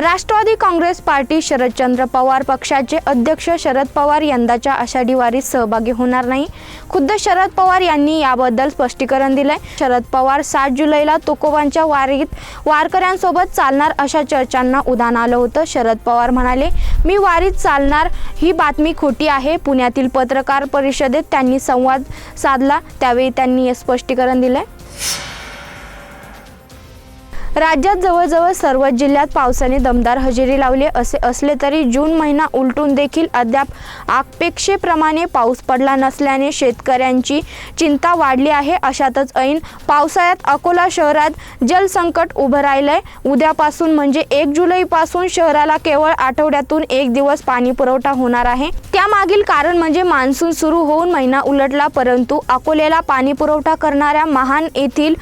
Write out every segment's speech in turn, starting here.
Rashtrawadi Congress party Sharadchandra Pawar पक्षाचे अध्यक्ष शरद पवार यंदाच्या आषाढी वारीत सहभागी होणार नाही. खुद्द शरद पवार यांनी याबद्दल स्पष्टीकरण दिलंय. शरद पवार सात जुलैला तुकोबांच्या वारीत वारकऱ्यांसोबत चालणार अशा चर्चांना उदाहरण आलं होतं. शरद पवार म्हणाले मी वारीत चालणार ही बातमी खोटी आहे. पुण्यातील पत्रकार परिषदेत त्यांनी संवाद साधला. त्यावेळी त्यांनी हे स्पष्टीकरण दिलंय. राज्यात जवळजवळ सर्वच जिल्ह्यात पावसाने दमदार हजेरी लावली असे असले तरी जून महिना उलटून देखील अद्याप अपेक्षेप्रमाणे पाऊस पडला नसल्याने शेतकऱ्यांची चिंता वाढली आहे. अशातच ऐन पावसाळ्यात अकोला शहरात जलसंकट उभं राहिलंय. उद्यापासून म्हणजे एक जुलैपासून शहराला केवळ आठवड्यातून एक दिवस पाणी पुरवठा होणार आहे. त्यामागील कारण म्हणजे मान्सून सुरू होऊन महिना उलटला परंतु अकोल्याला पाणी पुरवठा करणाऱ्या महान येथील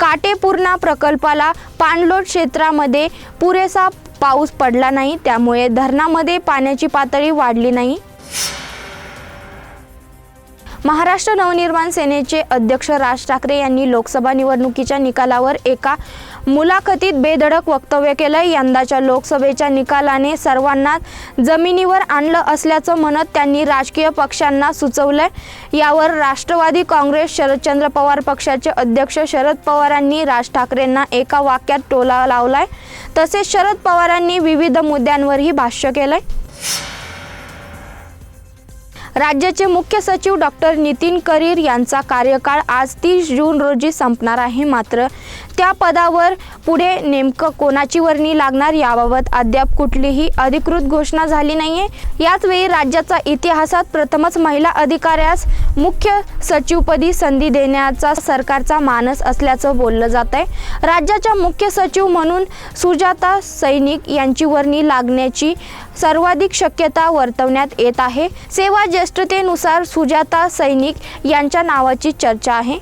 काटेपूर्णा प्रकल्पाला पाणलोट क्षेत्रामध्ये पुरेसा पाऊस पडला नाही त्यामुळे धरणामध्ये पाण्याची पातळी वाढली नाही. महाराष्ट्र नवनिर्माण सेनेचे अध्यक्ष राज ठाकरे यांनी लोकसभा निवडणुकीच्या निकालावर एका मुलाखतीत बेधडक वक्तव्य केलं यंदाच्या लोकसभेच्या निकालाने सर्वांना जमिनीवर आणलं असल्याचं म्हणत त्यांनी राजकीय पक्षांना सुचवलंय. यावर राष्ट्रवादी काँग्रेस शरदचंद्र पवार पक्षाचे अध्यक्ष शरद पवारांनी राज ठाकरेंना एका वाक्यात टोला लावलाय. तसेच शरद पवारांनी विविध मुद्द्यांवरही भाष्य केलंय. राज्याचे मुख्य सचिव डॉक्टर नितीन करीर यांचा कार्यकाळ आज तीस जून रोजी संपणार आहे. मात्र त्या पदावर पुढे नेमकं कोणाची वर्णी लागणार याबाबत अद्याप कुठलीही अधिकृत घोषणा झाली नाही आहे याचवेळी राज्याचा इतिहासात प्रथमच महिला अधिकाऱ्यास मुख्य सचिवपदी संधी देण्याचा सरकारचा मानस असल्याचं बोललं जात आहे राज्याच्या मुख्य सचिव म्हणून सुजाता सैनिक यांची वर्णी लागण्याची सर्वाधिक शक्यता वर्तवण्यात येत आहे. सेवा ज्येष्ठतेनुसार सुजाता सैनिक यांच्या नावाची चर्चा आहे.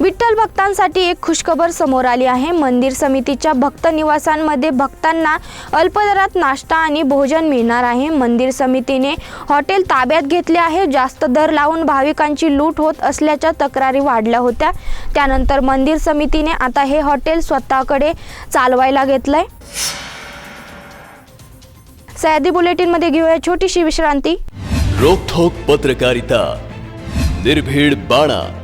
विठ्ठल भक्तांसाठी एक खुशखबर समोर आली आहे. मंदिर समितीच्या भक्त निवासांमध्ये भक्तांना अल्पदरात नाश्ता आणि भोजन मिळणार आहे. मंदिर समितीने हॉटेल ताब्यात घेतले आहे. जास्त दर लावून भाविकांची लूट होत असल्याच्या तक्रारी वाढल्या होत्या. त्यानंतर मंदिर समितीने आता हे हॉटेल स्वतःकडे चालवायला घेतलंय. सह्याद्री बुलेटिनमध्ये घेऊया छोटीशी विश्रांती. रोखोक पत्रकारिता. निर्भीड बाणा.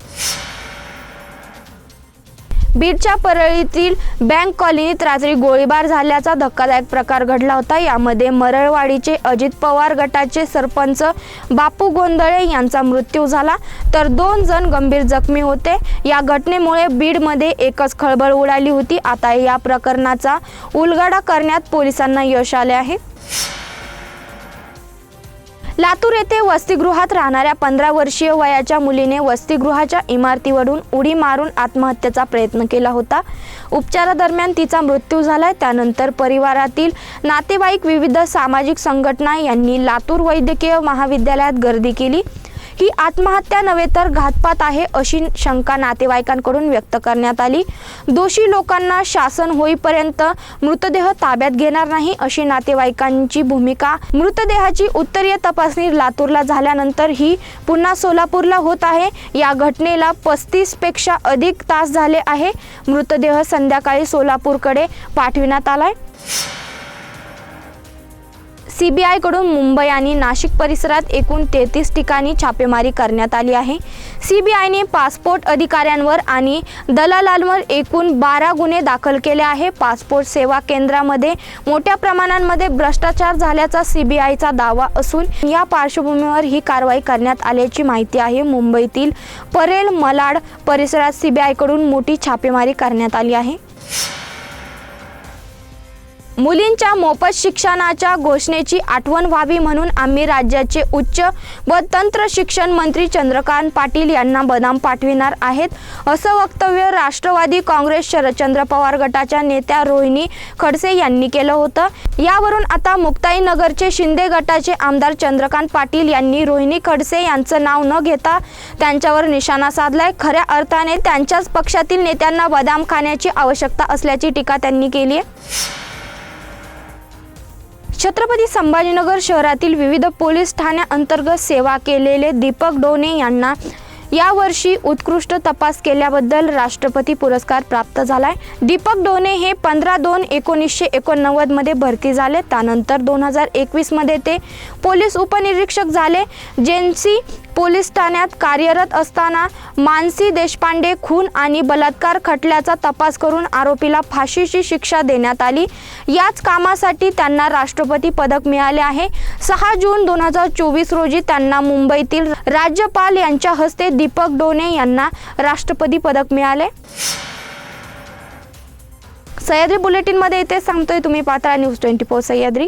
बीडच्या परळीतील बँक कॉलनीत रात्री गोळीबार झाल्याचा धक्कादायक प्रकार घडला होता. यामध्ये मरळवाडीचे अजित पवार गटाचे सरपंच बापू गोंधळे यांचा मृत्यू झाला. तर दोन जण गंभीर जखमी होते. या घटनेमुळे बीडमध्ये एकच खळबळ उडाली होती. आता या प्रकरणाचा उलगडा करण्यात पोलिसांना यश आले आहे. लातूर येथे वसतिगृहात राहणाऱ्या पंधरा वर्षीय वयाच्या मुलीने वसतिगृहाच्या इमारतीवरून उडी मारून आत्महत्येचा प्रयत्न केला होता. उपचारादरम्यान तिचा मृत्यू झालाय. त्यानंतर परिवारातील नातेवाईक विविध सामाजिक संघटना यांनी लातूर वैद्यकीय महाविद्यालयात गर्दी केली. ही आत्महत्या नव्हे तर घातपात आहे अशी शंका नातेवाईकांकडून व्यक्त करण्यात आली. दोषी लोकांना शासन होईपर्यंत मृतदेह ताब्यात घेणार नाही अशी नातेवाईकांची भूमिका. मृतदेहाची उत्तरीय तपासणी लातूरला झाल्यानंतर ही पुन्हा सोलापूरला होत आहे. या घटनेला पस्तीसपेक्षा अधिक तास झाले आहे. मृतदेह संध्याकाळी सोलापूरकडे पाठविण्यात आलाय. सीबीआयकडून मुंबई आणि नाशिक परिसरात एकूण तेहतीस ठिकाणी छापेमारी करण्यात आली आहे. सीबीआयने पासपोर्ट अधिकाऱ्यांवर आणि दलालांवर एकूण बारा गुन्हे दाखल केले आहे. पासपोर्ट सेवा केंद्रामध्ये मोठ्या प्रमाणांमध्ये भ्रष्टाचार झाल्याचा सीबीआयचा दावा असून या पार्श्वभूमीवर ही कारवाई करण्यात आल्याची माहिती आहे. मुंबईतील परेल मलाड परिसरात सीबीआयकडून मोठी छापेमारी करण्यात आली आहे. मुलींच्या मोफत शिक्षणाच्या घोषणेची आठवण व्हावी म्हणून आम्ही राज्याचे उच्च व तंत्र शिक्षण मंत्री चंद्रकांत पाटील यांना बदाम पाठविणार आहेत. असं वक्तव्य राष्ट्रवादी काँग्रेस शरदचंद्र पवार गटाच्या नेत्या रोहिणी खडसे यांनी केलं होतं. यावरून आता मुक्ताईनगरचे शिंदे गटाचे आमदार चंद्रकांत पाटील यांनी रोहिणी खडसे यांचं नाव न घेता त्यांच्यावर निशाणा साधलाय. खऱ्या अर्थाने त्यांच्याच पक्षातील नेत्यांना बदाम खाण्याची आवश्यकता असल्याची टीका त्यांनी केली आहे छत्रपती संभाजीनगर शहरातील विविध पोलीस ठाण्याअंतर्गत सेवा केलेले दीपक डोने यांना यावर्षी उत्कृष्ट तपास केल्याबद्दल राष्ट्रपती पुरस्कार प्राप्त झालाय. दीपक डोने हे पंधरा दोन एकोणीसशे एकोणनव्वदमध्ये भरती झाले. त्यानंतर दोन हजार एकवीसमध्ये ते पोलीस उपनिरीक्षक झाले. जेन्सी पोलीस ठाण्यात कार्यरत असताना मानसी देशपांडे खून आणि बलात्कार खटल्याचा तपास करून आरोपीला फाशीची शिक्षा देण्यात आली. याच कामासाठी त्यांना राष्ट्रपती पदक मिळाले आहे. सहा जून दोन हजार चोवीस रोजी त्यांना मुंबईतील राज्यपाल यांच्या हस्ते दीपक डोने यांना राष्ट्रपती पदक मिळाले. सह्याद्री बुलेटिनमध्ये इथे सांगतोय तुम्ही पात्रा न्यूज ट्वेंटी फोर सह्याद्री.